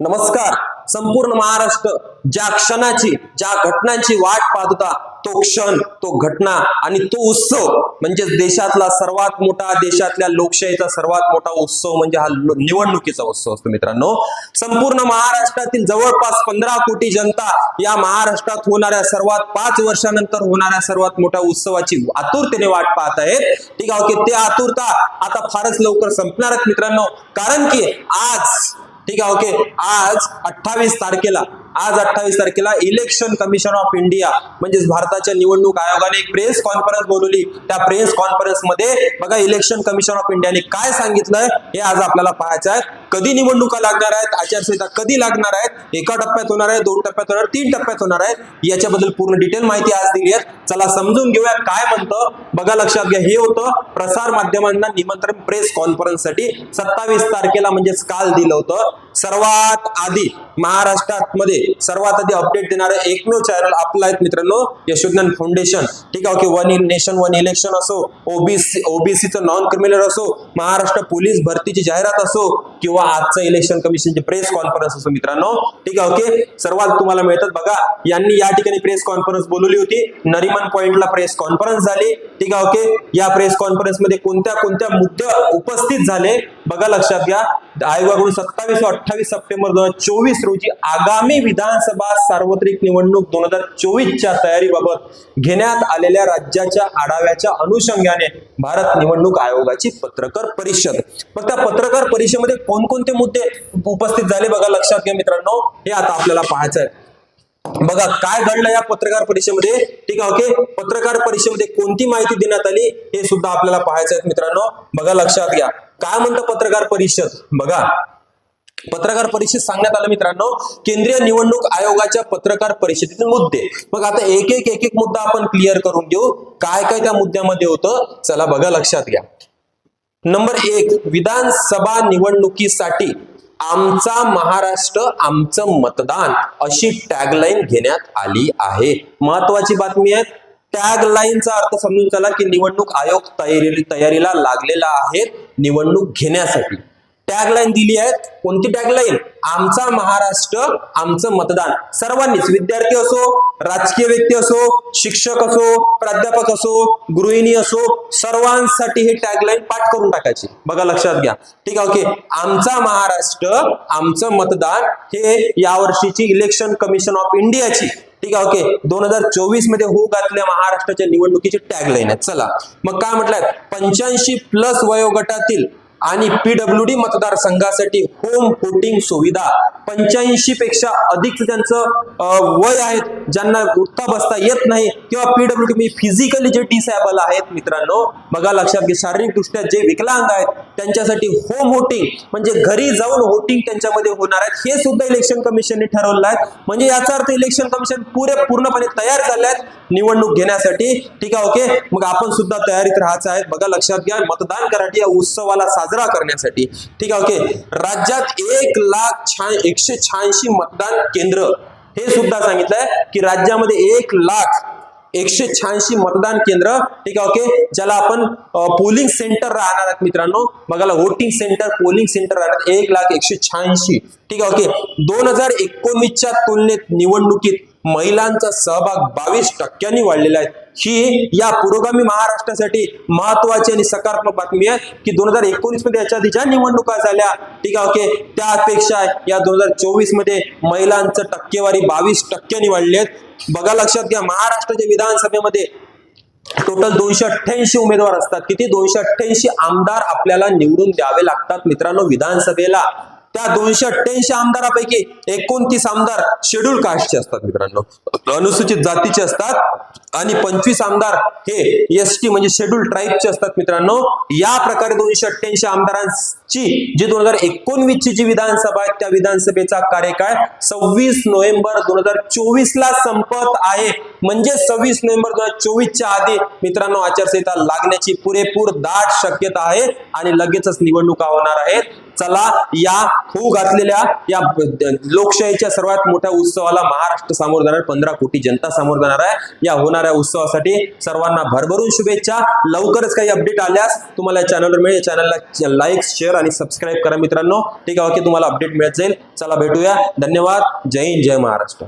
नमस्कार. संपूर्ण महाराष्ट्र ज्या क्षणाची ज्या घटनांची वाट पाहत होता तो क्षण तो घटना आणि तो उत्सव म्हणजे देशातला सर्वात मोठा देशातल्या लोकशाहीचा सर्वात मोठा उत्सव म्हणजे हा निवडणुकीचा उत्सव असतो मित्रांनो. संपूर्ण महाराष्ट्रातील जवळपास पंधरा कोटी जनता या महाराष्ट्रात होणाऱ्या सर्वात पाच वर्षानंतर होणाऱ्या सर्वात मोठ्या उत्सवाची आतुरतेने वाट पाहत आहेत. ठीक आहे ओके ते आतुरता आता फारच लवकर संपणार आहेत मित्रांनो. कारण की आज ठीक आहे ओके आज अठ्ठावीस तारखेला आज अठ्ठावीस तारखेला इलेक्शन कमिशन ऑफ इंडिया म्हणजेच भारताच्या निवडणूक आयोगाने एक प्रेस कॉन्फरन्स बोलवली. त्या प्रेस कॉन्फरन्समध्ये बघा इलेक्शन कमिशन ऑफ इंडियाने काय सांगितलंय हे आज आपल्याला पाहायचं आहे. कधी निवडणुका लागणार आहेत आचारसंहिता कधी लागणार आहेत एका टप्प्यात होणार आहे दोन टप्प्यात होणार तीन टप्प्यात होणार आहे याच्याबद्दल पूर्ण डिटेल माहिती आज दिली आहे चला समजून घेऊया काय म्हणतं. बघा लक्षात घ्या हे होतं प्रसार माध्यमांना निमंत्रण प्रेस कॉन्फरन्ससाठी सत्तावीस तारखेला म्हणजेच काल दिलं होतं. सर्वात आधी महाराष्ट्रात मध्ये सर्वात आधी अपडेट देणारं एकमेव चॅनल आपलं आहेत मित्रांनो यशोज्ञान फाउंडेशन ठीक आहे okay one in nation one election असो ओबीसी ओबीसीचं नॉन क्रिमिनल असो महाराष्ट्र पोलीस भरतीची जाहिरात असो किंवा आजचं इलेक्शन कमिशनची प्रेस कॉन्फरन्स असो मित्रांनो. ठीक आहे ओके सर्वात तुम्हाला मिळतात बघा यांनी या ठिकाणी प्रेस कॉन्फरन्स बोलवली होती. नरिमन पॉइंटला प्रेस कॉन्फरन्स झाली. ठीक आहे ओके या प्रेस कॉन्फरन्समध्ये कोणत्या कोणत्या मुद्दे उपस्थित झाले? बघा लक्षात घ्या. आयोगाकडून सत्तावीस अठ्ठावीस सप्टेंबर दोन हजार चोवीस रोजी आगामी विधानसभा सार्वत्रिक निवडणूक दोन हजार चोवीसच्या तयारीबाबत घेण्यात आलेल्या राज्याच्या आढाव्याच्या अनुषंगाने भारत निवडणूक आयोगाची पत्रकार परिषद. मग त्या पत्रकार परिषदेमध्ये कोणकोणते मुद्दे उपस्थित झाले बघा लक्षात घ्या मित्रांनो. हे आता आपल्याला पाहायचं आहे बघा काय घडलं या पत्रकार परिषदेमध्ये? ठीक आहे ओके. पत्रकार परिषदेमध्ये कोणती माहिती देण्यात आली? हे सुद्धा आपल्याला पाहायचं आहे मित्रांनो. बघा लक्षात घ्या. काय म्हणतं पत्रकार परिषद? बघा. पत्रकार परिषद सांगण्यात आलं मित्रांनो केंद्रीय निवडणूक आयोगाच्या पत्रकार परिषदेतील मुद्दे. मग आता एक एक एक एक मुद्दा आपण क्लिअर करून घेऊ. काय काय त्या मुद्द्यामध्ये होतं चला बघा लक्षात घ्या. नंबर एक विधानसभा निवडणुकीसाठी आमचा महाराष्ट्र आमचं मतदान अशी टॅगलाईन घेण्यात आली आहे. महत्वाची बातमी आहे टॅगलाईनचा अर्थ समजून चला की निवडणूक आयोग तयारी तयारीला लागलेला आहे निवडणूक घेण्यासाठी. टॅगलाईन दिली आहे कोणती टॅगलाईन आमचा महाराष्ट्र आमचं मतदान. सर्वांनीच विद्यार्थी असो राजकीय व्यक्ती असो शिक्षक असो प्राध्यापक असो गृहिणी असो सर्वांसाठी ही टॅगलाईन पाठ करून टाकायची. बघा लक्षात घ्या. ठीक आहे ओके. आमचा महाराष्ट्र आमचं मतदान हे यावर्षीची इलेक्शन कमिशन ऑफ इंडियाची ठीक आहे ओके. दोन हजार चोवीसमध्ये हो घातल्या महाराष्ट्राच्या निवडणुकीची टॅगलाईन आहे चला. मग काय म्हटलंय? पंच्याऐंशी प्लस वयोगटातील आणि पीडब्ल्यू डी मतदारसंघासाठी होम वोटिंग सुविधा. पंच्याऐंशी पेक्षा अधिक त्यांचं वय आहेत ज्यांना उठता बसता येत नाही किंवा पीडब्ल्यू डी फिजिकली म्हणजे जे डिसॅबल आहेत मित्रांनो बघा लक्षात घे शारीरिकदृष्ट्या जे विकलांग आहेत त्यांच्यासाठी होम वोटिंग म्हणजे घरी जाऊन वोटिंग त्यांच्यामध्ये होणार आहेत हे सुद्धा इलेक्शन कमिशनने ठरवलं आहे. म्हणजे याचा अर्थ इलेक्शन कमिशन पुरे पूर्णपणे तयार झाले आहेत निवडणूक घेण्यासाठी. ठीक आहे ओके? मग आपण सुद्धा तयारीत राहायचं आहे. बघा लक्षात घ्या मतदान कराठी या उत्सवाला साजरा करण्यासाठी. ठीक आहे ओके? राज्यात एक लाख छा एकशे शहाऐंशी मतदान केंद्र हे सुद्धा सांगितलंय की राज्यामध्ये एक लाख एकशे शहाऐंशी मतदान केंद्र ठीक आहे ओके ज्याला आपण पोलिंग सेंटर राहणार आहेत मित्रांनो. बघायला वोटिंग सेंटर पोलिंग सेंटर राहणार एक लाख एकशे शहाऐंशी ठीक आहे ओके दोन हजार एकोणवीसच्या तुलनेत निवडणुकीत महिलांचा सहभाग बावीस टक्क्यांनी वाढलेला आहे. ही या पुरोगामी महाराष्ट्रासाठी महत्वाची आणि सकारात्मक बातमी आहे की दोन हजार एकोणीसमध्ये याच्या आधी ज्या निवडणुका झाल्या ठीक आहे ओके त्यापेक्षा या दोन हजार चोवीसमध्ये महिलांचं टक्केवारी बावीस टक्क्यांनी वाढली आहेत बघा लक्षात घ्या महाराष्ट्राच्या विधानसभेमध्ये टोटल दोनशे अठ्ठ्याऐंशी उमेदवार असतात. किती? दोनशे अठ्ठ्याऐंशी आमदार आपल्याला निवडून द्यावे लागतात मित्रांनो विधानसभेला. त्या दोनशे अठ्ठ्याऐंशी आमदारापैकी एकोणतीस आमदार शेड्यूल कास्टचे असतात मित्रांनो. अनुसूचित जातीचे असतात आणि पंचवीस आमदार हे एस टी म्हणजे शेड्यूल ट्राईबचे असतात मित्रांनो. या प्रकारे दोनशे अठ्ठ्याऐंशी ची जी दोन हजार एकोणवीस ची जी विधानसभा आहे त्या विधानसभेचा कार्यकाळ सव्वीस नोव्हेंबर दोन हजार चोवीस ला संपत आहे. म्हणजे सव्वीस नोव्हेंबर दोन हजार चोवीसच्या आधी मित्रांनो आचारसंहिता लागण्याची पुरेपूर दाट शक्यता आहे आणि लगेचच निवडणुका होणार आहेत. चला या होऊ घातलेल्या या लोकशाहीच्या सर्वात मोठ्या उत्सवाला महाराष्ट्र सामोर जाणार पंधरा कोटी जनता सामोर जाणार आहे. या होणाऱ्या उत्सवासाठी सर्वांना भरभरून शुभेच्छा. लवकरच काही अपडेट आल्यास तुम्हाला चॅनलवर मिळेल. चॅनलला लाईक शेअर आणि सबस्क्राईब करा मित्रांनो. ठीक आहे ओके तुम्हाला अपडेट मिळत जाईल. चला भेटूया. धन्यवाद. जय हिंद जय महाराष्ट्र.